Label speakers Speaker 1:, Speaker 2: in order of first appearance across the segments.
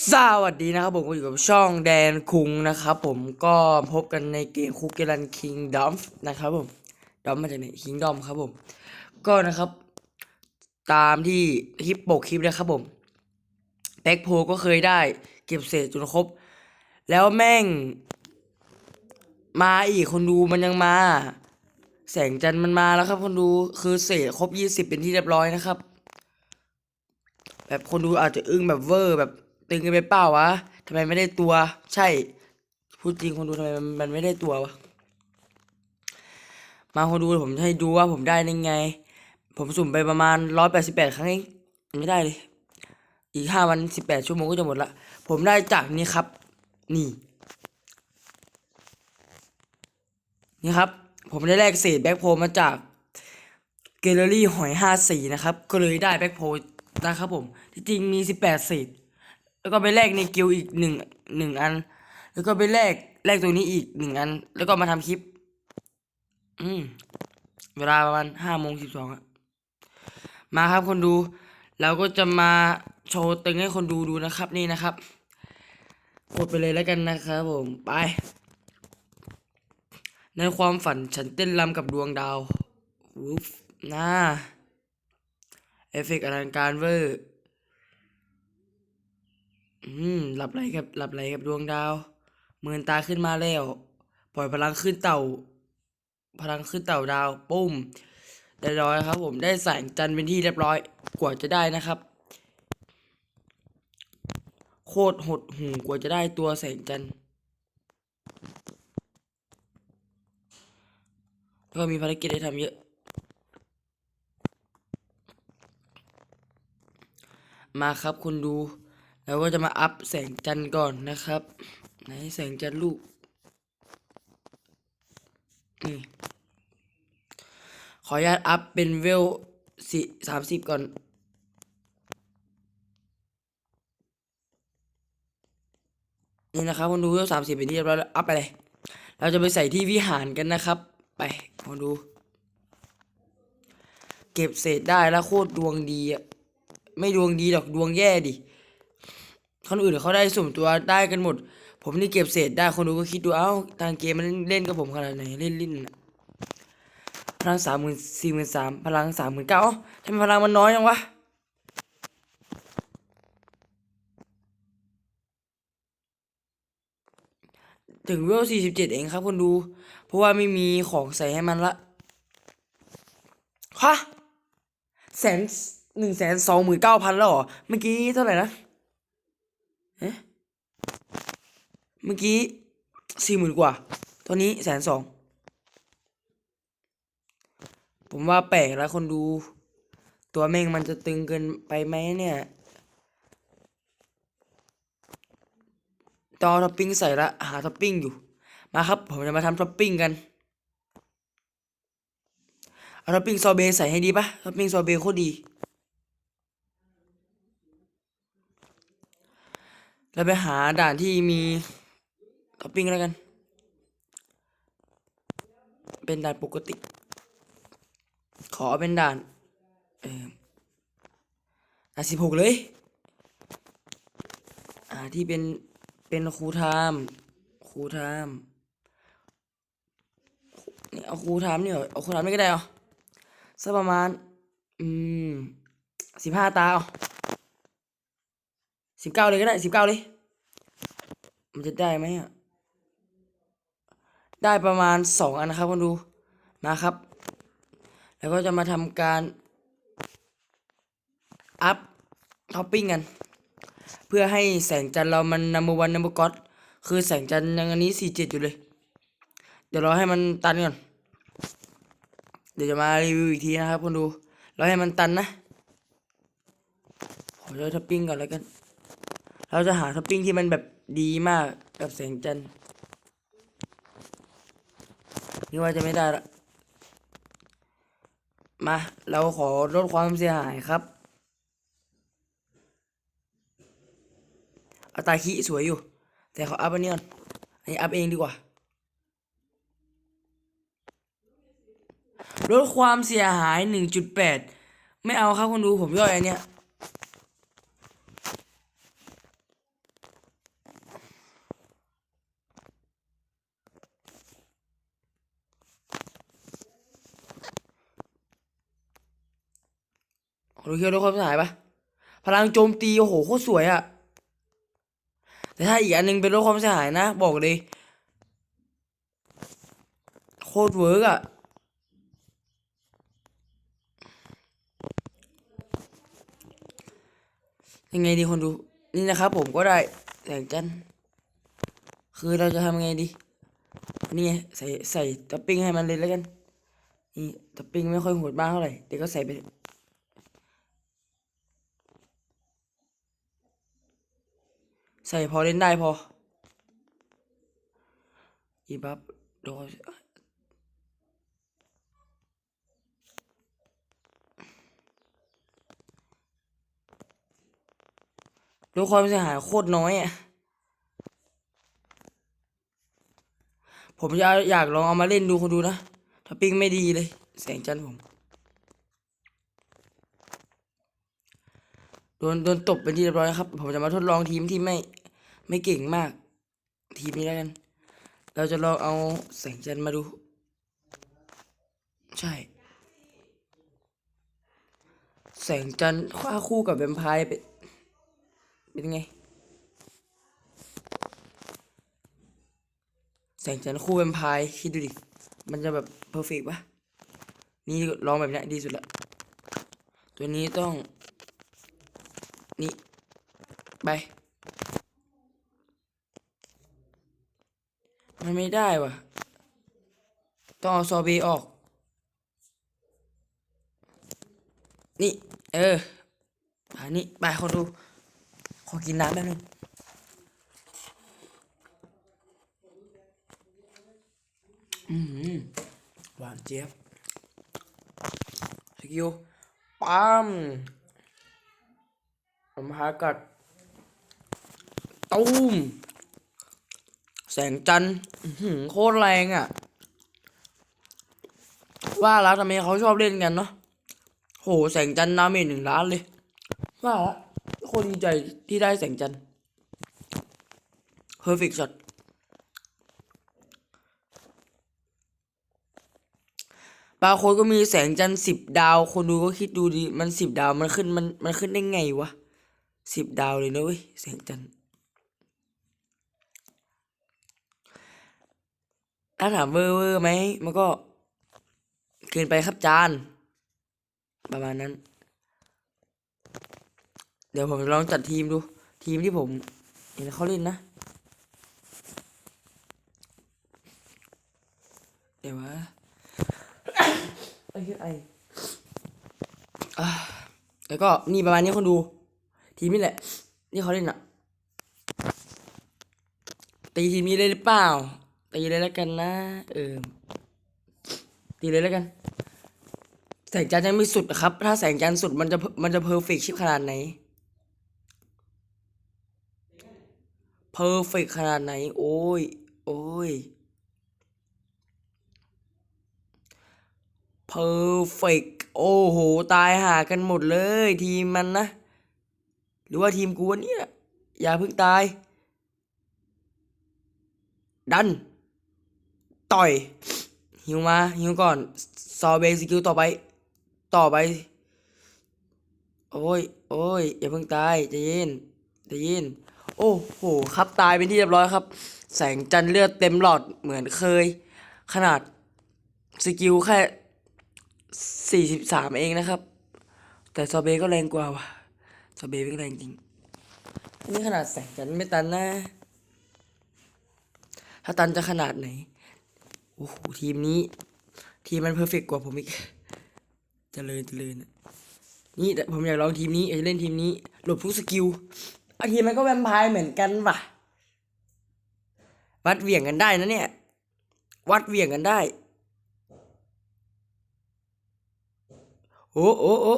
Speaker 1: สวัสดีนะครับผมก็อยู่กับช่องแดนคุงนะครับผมก็พบกันในเกมคุกเกลันคิงดอมนะครับผมดอมมาจากไหนคิงดอมครับผม ก็นะครับ ตามที่คลิปปกคลิปเลยครับผมแบ็คโพก็เคยได้ เก็บเศษจนครบ แล้วแม่ง มาอีกคนดูมันยังมา แสงจันทร์มันมาแล้วครับ คนดูคือเศษครบยี่สิบเป็นที่เรียบร้อยนะครับ แบบคนดูอาจจะอึ้งแบบเวอร์แบบ ตึงกันไปเปล่าวะทำไมไม่ได้ตัว ใช่ พูดจริงคนดูทำไมมันไม่ได้ตัววะ มาคนดูผมให้ดูว่าผมได้ยังไง ผมสุ่มไปประมาณร้อยแปดสิบแปดครั้งเองไม่ได้เลยอีกห้าวันสิบแปดชั่วโมงก็จะหมดละ ผมได้จากนี้ครับ นี่ นี่ครับ ผมได้แลกเศษแบ็คโพลมาจากแกลเลอรี่หอยห้าสีนะครับ ก็เลยได้แบ็คโพลนะครับผม ที่จริงมีสิบแปดเศษ แล้วก็ไปแลกในกิลอีกหนึ่งหนึ่งอัน แล้วก็ไปแลกแลกตัวนี้อีกหนึ่งอัน แล้วก็มาทำคลิป อืม เวลาประมาณห้าโมงสิบสองอะมาครับคนดูเราก็จะมาโชว์ตึงให้คนดูดูนะครับ นี่นะครับกดไปเลยแล้วกันนะครับผมไป ในความฝันฉันเต้นรำกับดวงดาววูฟน่าเอฟเฟกอลังการเวอร์ อืม หลับไหลกับหลับไหลกับดวงดาวเมือนตาขึ้นมาแล้ว ปล่อยพลังขึ้นเต่า พลังขึ้นเต่าดาว ปุ้มได้ร้อยครับ ผมได้แสงจันทร์เป็นที่เรียบร้อย กว่าจะได้นะครับ โคตรหดหูกว่าจะได้ตัวแสงจันทร์แล้วก็มีภารกิจให้ทำเยอะ มาครับคุณดู แล้วก็จะมาอัพแสงจันทร์ก่อนนะครับ ไหนแสงจันทร์ลูก นี่ ขออนุญาตอัพเป็นเวลสี่สามสิบก่อน นี่นะครับคุณดูเวลสามสิบเป็นที่เรียบร้อยแล้วอัพไปเลย เราจะไปใส่ที่วิหารกันนะครับ ไปคุณดู เก็บเศษได้แล้วโคตรดวงดีอะไม่ดวงดีหรอกดวงแย่ดิ คนอื่นเขาได้สุ่มตัวได้กันหมด ผมนี่เก็บเศษได้คนดูก็คิดดูเอ้าทางเกมมันเล่นกับผมขนาดไหนเล่นลิ้นพลังสามหมื่นสี่หมื่นสามพลังสามหมื่นเก้าทำไมพลังมันน้อยจังวะถึงเวลสี่สิบเจ็ดเองครับคนดู เพราะว่าไม่มีของใส่ให้มันละฮะแสนหนึ่งแสนสองหมื่นเก้าพันแล้วเหรอ เมื่อกี้เท่าไหร่นะ เอ๊ะเมื่อกี้สี่หมื่นกว่า ตอนนี้แสนสอง ผมว่าแปลกแล้วคนดู ตัวแม่งมันจะตึงเกินไปไหมเนี่ยต่อท็อปปิ้งใส่ละหาท็อปปิ้งอยู่ มาครับ ผมจะมาทำท็อปปิ้งกันเอาท็อปปิ้งซอเบใส่ให้ดีปะท็อปปิ้งซอเบโคตรดี แล้วไปหาด่านที่มีท็อปปิ้งแล้วกัน เป็นด่านปกติ ขอเป็นด่าน เออด่านสิบหกเลย อ่าที่เป็น เป็นครูไทม์ครูไทม์เนี่ยเอาครูไทม์เนี่ยเอาครูไทม์ไม่ก็ได้เอาสักประมาณ อืมสิบห้าตาเอา สิบเก้าเลยก็ได้สิบเก้าเลย มันจะได้ไหมอะ ได้ประมาณสองอันนะครับคนดู มาครับ แล้วก็จะมาทำการ อัพท็อปปิ้งกัน เพื่อให้แสงจันทร์เรามันนัมเบอร์วันนัมเบอร์ก็อคือแสงจันทร์ยังอันนี้สี่เจ็ดอยู่เลย เดี๋ยวเรอให้มันตันก่อน เดี๋ยวจะมารีวิวอีกทีนะครับคนดู เรอให้มันตันนะ ขอเลือกท็อปปิ้งก่อนแล้วกัน เราจะหาท็อปปิ้งที่มันแบบดีมากกับแสงจันทร์นี่ว่าจะไม่ได้ละมา เราขอลดความเสียหายครับอาตาคิสวยอยู่ แต่เขาอัพอันนี้ก่อนอันนี้อัพเองดีกว่าลดความเสียหาย 1.8 ไม่เอาครับคนดูผมย่อยอันเนี้ย เคียวลดความเสียหายปะพลังโจมตีโอ้โหโคตรสวยอะแต่ถ้าอีกอันหนึงเป็นลดความเสียหายนะ บอกเลยโคตรเวิร์กอะยังไงดีคนดู นี่นะครับผมก็ได้แสงจันคือเราจะทำยังไงดี นี่ไงใส่ใส่ท็อปปิ้งให้มันเลยแล้วกัน นี่ท็อปปิ้งไม่ค่อยโหดบ้างเท่าไหร่แต่ก็ใส่ไป ใส่พอเล่นได้พอ อีบับโดนดูความเสียหายโคตรน้อยอะ ผมจะอยากลองเอามาเล่นดูคนดูนะ ถ้าปิ้งไม่ดีเลย แสงจันทร์ผม โดนโดนตบเป็นที่เรียบร้อยครับ ผมจะมาทดลองทีมที่ไม่ ไม่เก่งมาก ทีมนี้แล้วกัน เราจะลองเอาแสงจันทร์มาดู ใช่ แสงจันทร์ค่าคู่กับแวมไพร์เป็นเป็นไง แสงจันทร์คู่แวมไพร์คิดดูดิ มันจะแบบเพอร์เฟกปะนี่ลองแบบนี้ดีสุดละ ตัวนี้ต้อง นี่ ไป มันไม่ได้ว่ะ ต้องเอาซอเบออก นี่ เอออันนี้ไปคนดู ขอกินน้ำแป๊บนึงอืมหวานเจี๊ยบสกิลปั๊มผมหากัดตุ้ม แสงจันทร์โคตรแรงอะ ว่าแล้วทำไมเขาชอบเล่นกันเนาะโหแสงจันทร์ดาเมจหนึ่งล้านเลย ว่าละโคตรดีใจที่ได้แสงจันทร์ perfect shot บางคนก็มีแสงจันทร์สิบดาว คนดูก็คิดดูดิ มันสิบดาว มันขึ้น มัน มันขึ้นได้ไงวะสิบดาวเลยนะเว้ย แสงจันทร์ ถ้าถามเวอร์เวอร์ไหมมันก็เกินไปครับจาน ประมาณนั้น เดี๋ยวผมลองจัดทีมดู ทีมที่ผมเห็นเขาเล่นนะเดี๋ยววะไอ้เหี้ยไออะแล้วก็นี่ประมาณนี้คนดู ทีมนี่แหละ นี่เขาเล่นอะตีทีมนี้เลยหรือเปล่า ตีเลยแล้วกันนะ เออ ตีเลยแล้วกัน แสงจันทร์ยังไม่สุดครับ ถ้าแสงจันทร์สุดมันจะมันจะเพอร์เฟกชิปขนาดไหนเพอร์เฟกขนาดไหน โอ้ย โอ้ยเพอร์เฟกโอ้โห ตายหากันหมดเลย ทีมมันนะ หรือว่าทีมกูเนี่ย อย่าเพิ่งตาย ดัน ต่อยหิวมาหิวก่อนซอเบสกิลต่อไป ต่อไป โอ้ยโอ้ยอย่าเพิ่งตายใจเย็นใจเย็นโอ้โหครับตายเป็นที่เรียบร้อยครับ แสงจันเลือดเต็มหลอดเหมือนเคย ขนาดสกิลแค่สี่สิบสามเองนะครับ แต่ซอเบก็แรงกว่าว่ะซอเบเป็นแรงจริงนี่ขนาดแสงจันไม่ตันนะ ถ้าตันจะขนาดไหน อ้โหทีมนี้ ทีมมันเพอร์เฟกกว่าผมอีกเจริญเจริญนี่แต่ผมอยากลองทีมนี้อยากจะเล่นทีมนี้ หลบทุกสกิลอาทีมมันก็แวมไพร์เหมือนกันว่ะ วัดเหวี่ยงกันได้นะเนี่ย วัดเหวี่ยงกันได้ โอ้โอ้โอ้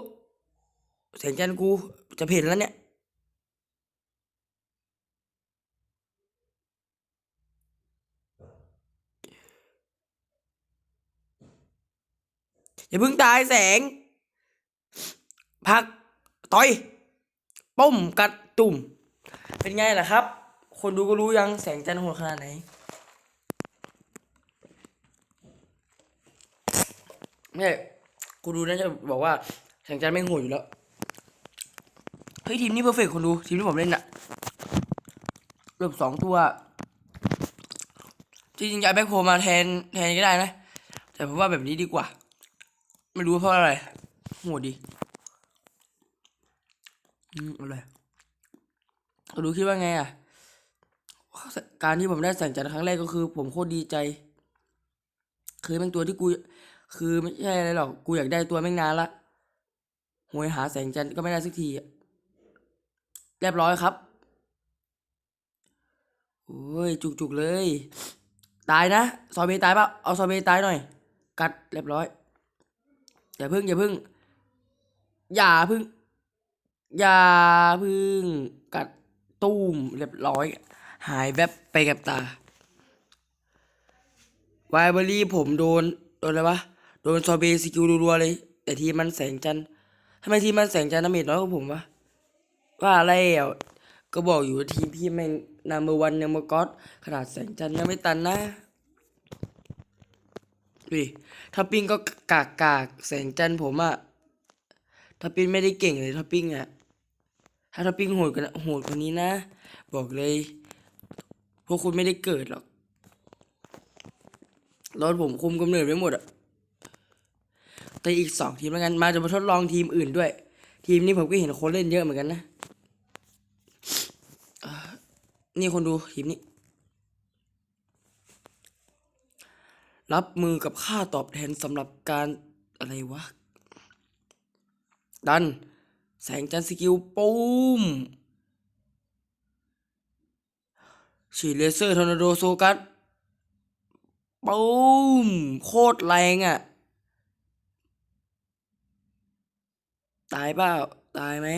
Speaker 1: แสงจันทร์กูจะเพ่นแล้วเนี่ย อย่าเพิ่งตายแสง พักต่อยปุ้มกัดตุ่ม เป็นไงล่ะครับ คนดูก็รู้ยังแสงจันทร์โหดขนาดไหนไม่ใช่กูดูน่าจะบอกว่าแสงจันทร์ไม่โหดอยู่แล้ว เฮ้ย ทีมนี้เพอร์เฟกคนดู ทีมที่ผมเล่นอะหลบสองตัว จริงๆย้ายแบ็คโฮมาแทนแทนก็ได้นะ แต่ผมว่าแบบนี้ดีกว่า ไม่รู้เพราะอะไรโหดดีอืมอะไรคนดูคิดว่าไงอะ การที่ผมได้แสงจันทร์ครั้งแรกก็คือ ผมโคตรดีใจ คือเป็นตัวที่กู คือไม่ใช่อะไรหรอก กูอยากได้ตัวแม่งนานละหวยหาแสงจันทร์ก็ไม่ได้สักทีเรียบร้อยครับ โอ้ย จุกๆเลย ตายนะ ซอเบตายปะเอาซอเบตายหน่อย กัดเรียบร้อย อย่าพึ่งอย่าพึ่ง อย่าพึ่ง อย่าพึ่งกัดตุ้มเรียบร้อย หายแวบไปกับตาไวเบอรี่ผมโดน โดนอะไรวะ โดนซอเบสกิลรัวๆเลย แต่ทีมันแสงจันทำไมทีมันแสงจันทร์ดาเมจน้อยกว่าผมวะ ว่าแล้วก็บอกอยู่ว่าทีมพี่แม่งนัมเบอร์วันนัมเบอร์ก็อดขนาดแสงจันยังไม่ตันนะ ดูดิถ้าปิ้งก็กากกากแสงจันทร์ผมอะถ้าปิ้งไม่ได้เก่งเลยถ้าปิ้งอะถ้าถ้าปิ้งโหดกันโหดกว่านี้นะ บอกเลย พวกคุณไม่ได้เกิดหรอกรถผมคุมกำเนิดไว้หมดอะแต่อีกสองทีมแล้วกัน มาจะมาทดลองทีมอื่นด้วย ทีมนี้ผมก็เห็นคนเล่นเยอะเหมือนกันนะ นี่คนดูทีมนี้ รับมือกับค่าตอบแทนสำหรับการอะไรวะ ดัน แสงจันทร์สกิลปุ้มฉีดเลเซอร์ทอร์นาโดโซกัสปุ้ม โคตรแรงอะ่ะ ตายเปล่า ตายไหม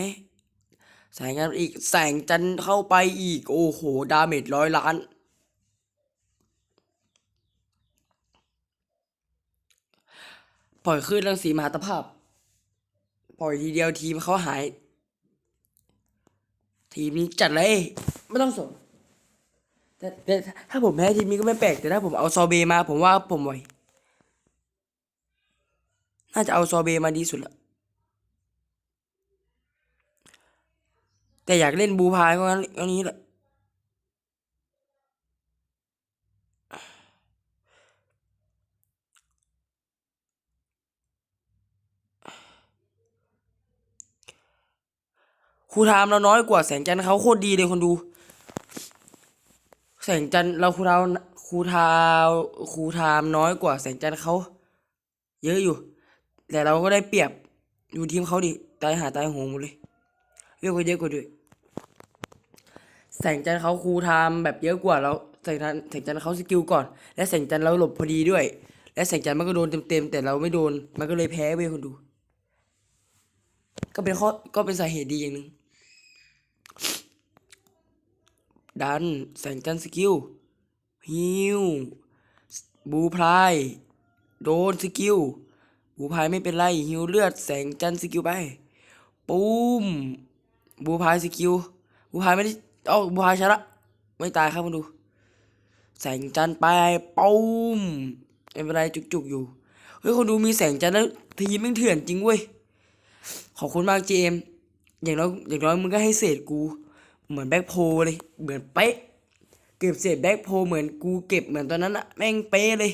Speaker 1: แสงจันทร์อีก แสงจันทร์เข้าไปอีก โอ้โห ดาเมจร้อยล้าน ปล่อยคลื่นรังสีมหาตภาพ ปล่อยทีเดียวทีมเขาหาย ทีมนี้จัดเลยไม่ต้องสนแต่แต่ถ้าผมแพ้ทีมนี้ก็ไม่แปลกแต่ถ้าผมเอาซอเบมาผมว่าผมไหวน่าจะเอาซอเบมาดีสุดละแต่อยากเล่นบูพายก็งั้นก็นี้แหละ ครูทามเราน้อยกว่าแสงจันทร์เขาโคตรดีเลยคนดู แสงจันทร์เราครูทาวครูทาวครูทามน้อยกว่าแสงจันทร์เขาเยอะอยู่ แต่เราก็ได้เปรียบอยู่ทีมเขาดิตายหาตายโหงหมดเลยเยอะกว่าเยอะกว่าด้วยแสงจันทร์เขาครูทามแบบเยอะกว่าเราแสงจันทร์แสงจันทร์เขาสกิลก่อน และแสงจันทร์เราหลบพอดีด้วย และแสงจันทร์มันก็โดนเต็มๆแต่เราไม่โดนมันก็เลยแพ้เว้ยคนดู ก็เป็นข้อก็เป็นสาเหตุดีอย่างหนึ่ง ดัน แสงจันสกิลฮิวบูพาย โดนสกิลบูพายไม่เป็นไรฮิวเลือดแสงจันสกิลไปปุ้มบูพายสกิลบูพายไม่ได้เอ้าบูพายชนะไม่ตายครับมาดู แสงจันไปปุ้มไม่เป็นไรจุกๆอยู่เฮ้ยคนดูมีแสงจันแล้วทีมแม่งเถื่อนจริงเว้ยขอบคุณมากเจมอย่างน้อยอย่างน้อยมึงก็ให้เศษกู เหมือนแบ็คโพเลย เหมือนเป๊ะ เก็บเศษแบ็คโพเหมือนกูเก็บเหมือนตอนนั้นอะแม่งเป๊ะเลย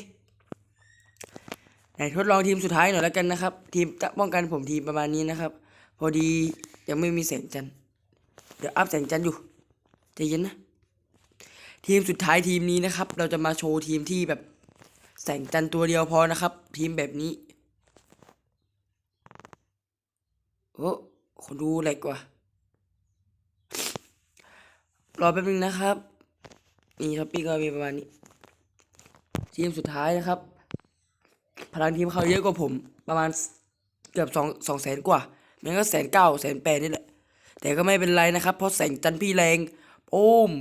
Speaker 1: ไหนทดลองทีมสุดท้ายหน่อยแล้วกันนะครับ ทีมจะป้องกันผมทีมประมาณนี้นะครับ พอดียังไม่มีแสงจันเดี๋ยวอัพแสงจันอยู่ใจเย็นนะ ทีมสุดท้ายทีมนี้นะครับ เราจะมาโชว์ทีมที่แบบแสงจันตัวเดียวพอนะครับ ทีมแบบนี้โอ้คนดูแหลกว่ะ รอแป๊บนึงนะครับนี่ท็อปปี้ก็มีประมาณนี้ ทีมสุดท้ายนะครับ พลังทีมเขาเยอะกว่าผม ประมาณเกือบสองสองแสนกว่ามันก็แสนเก้าแสนแปดนี่แหละ แต่ก็ไม่เป็นไรนะครับ เพราะแสงจันทร์พี่แรงโอ้ม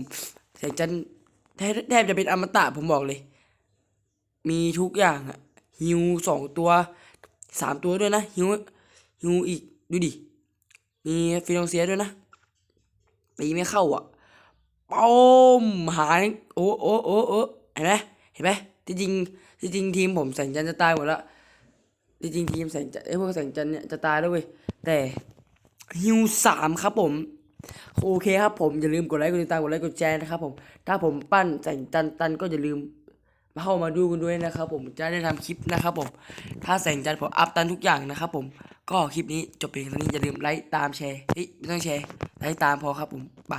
Speaker 1: แสงจันทร์แทบแทบจะเป็นอมตะผมบอกเลย มีทุกอย่างอะฮิวสองตัวสามตัวด้วยนะฮิวฮิวอีกดูดิมีฟิลองเซียด้วยนะตีไม่เข้าอะ ป้อมหายโอ้โอ้โอ้โอ้เห็นไหมเห็นไหมที่จริงที่จริงทีมผมแสงจันทร์จะตายหมดแล้วที่จริงทีมแสงจันทร์ไอ้พวกแสงจันทร์เนี่ยจะตายแล้วเว้ยแต่ฮิวสามครับผมโอเคครับผมอย่าลืมกดไลค์กดติดตามกดไลค์กดแชร์นะครับผมถ้าผมปั้นแสงจันทร์ตันก็อย่าลืมมาเข้ามาดูกันด้วยนะครับผมจะได้ทำคลิปนะครับผมถ้าแสงจันทร์ผมอัพตันทุกอย่างนะครับผมก็คลิปนี้จบเพียงเท่านี้อย่าลืมไลค์ตามแชร์เฮ้ยไม่ต้องแชร์ไลค์ตามพอครับผมบาย